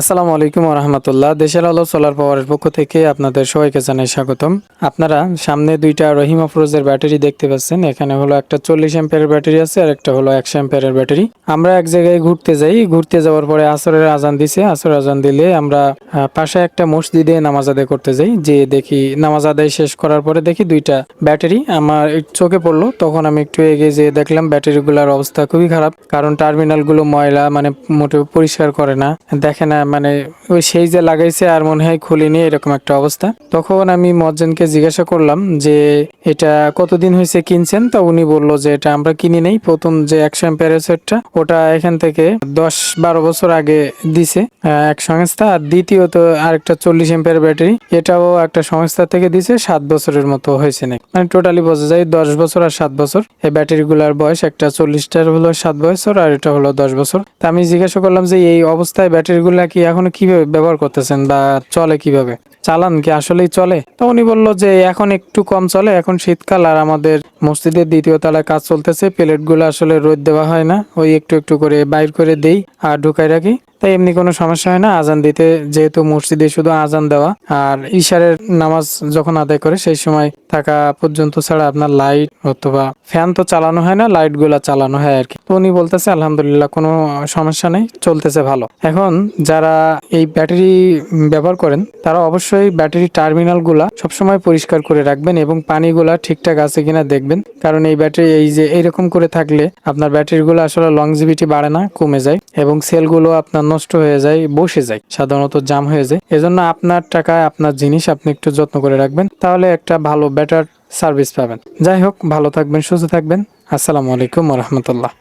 আসসালামু আলাইকুম রহমতুল্লাহ। দেশের আলো সোলার পাওয়ারের পক্ষ থেকে আপনাদের সবাইকে জানাই স্বাগতম। আপনারা সামনে দুইটা রহিম আফরোজের ব্যাটারি দেখতে পাচ্ছেন। এখানে হলো একটা চল্লিশ অ্যাম্পিয়ারের ব্যাটারি আছে, আর একটা হলো একশো অ্যাম্পিয়ারের ব্যাটারি। আমরা এক জায়গায় ঘুরতে যাই। ঘুরতে যাওয়ার পরে আসরের আজান দিছে। আসরের আজান দিলে আমরা পাশে একটা মসজিদে নামাজ আদায় করতে যাই। যে দেখি নামাজ আদায় শেষ করার পরে দেখি দুইটা ব্যাটারি। আমার চোখে পড়ল। তখন আমি একটু এগিয়ে যেয়ে দেখলাম ব্যাটারিগুলোর অবস্থা খুবই খারাপ। কারণ টার্মিনালগুলো ময়লা মানে মোটেও পরিষ্কার করে না। দেখে না মানে ওই সেই যে লাগাইছে আর মনে হয় খুলিনি, এরকম একটা অবস্থা। তখন আমি মজ্জেনকে জিজ্ঞাসা করলাম যে, এটা কতদিন হয়েছে কিনছেন? তা উনি বলল যে, এটা আমরা কিনি নেই। প্রথম যে একশো অ্যাম্পিয়ারের সেটটা, ওটা এখান থেকে দশ বারো বছর আগে দিছে এক সংস্থা। আর দ্বিতীয়ত আরেকটা চল্লিশ অ্যাম্পিয়ার ব্যাটারি, এটাও একটা সংস্থা থেকে দিছে, সাত বছরের মতো হয়েছে নাকি? মানে টোটালি বোঝা যায়, দশ বছর আর সাত বছর। এই ব্যাটারিগুলোর বয়স একটা চল্লিশটার হলো সাত বছর, আর এটা হলো দশ বছর। তা আমি জিজ্ঞাসা করলাম যে, এই অবস্থায় ব্যাটারিগুলা কি এখনও কীভাবে ব্যবহার করতেছেন বা চলে কীভাবে? চালান কি আসলেই চলে? তো উনি বলল যে এখন একটু কম চলে, এখন শীতকাল আর আমাদের মসজিদের দ্বিতীয় তলায় কাজ চলতেছে, প্লেটগুলো আসলে রোদ দেওয়া হয় না, ওই একটু একটু করে বাইর করে দেই আর ঢুকাই রাখি। তাই এমনি কোনো সমস্যা হয় না, আজান দিতে যেহেতু মসজিদে শুধু আজান দেওয়া। আর ইশারের নামাজ যখন আদায় করে, সেই সময় থাকা পর্যন্ত ছাড়া আপনার লাইট অথবা ফ্যান তো চালানো হয় না লাইটগুলা চালানো হয় আর কি। তো উনি বলতেছে, আলহামদুলিল্লাহ, কোনো সমস্যা নেই, চলতেছে ভালো। এখন যারা এই ব্যাটারি ব্যবহার করেন, তারা অবশ্যই ব্যাটারি টার্মিনালগুলা সবসময় পরিষ্কার করে রাখবেন এবং পানিগুলা ঠিকঠাক আছে কিনা দেখবেন। কারণ এই ব্যাটারি, এই যে, এইরকম করে থাকলে আপনার ব্যাটারিগুলো আসলে লংজিভিটি বাড়ে না, কমে যায় এবং সেলগুলো আপনার নষ্ট হয়ে যায়, বসে যায়, সাধারণত জাম হয়ে যায়। এজন্য আপনার টাকায় আপনার জিনিস আপনি একটু যত্ন করে রাখবেন, তাহলে একটা ভালো বেটার সার্ভিস পাবেন। যাই হোক, ভালো থাকবেন, সুস্থ থাকবেন। আসসালামু আলাইকুম রহমতুল্লাহ।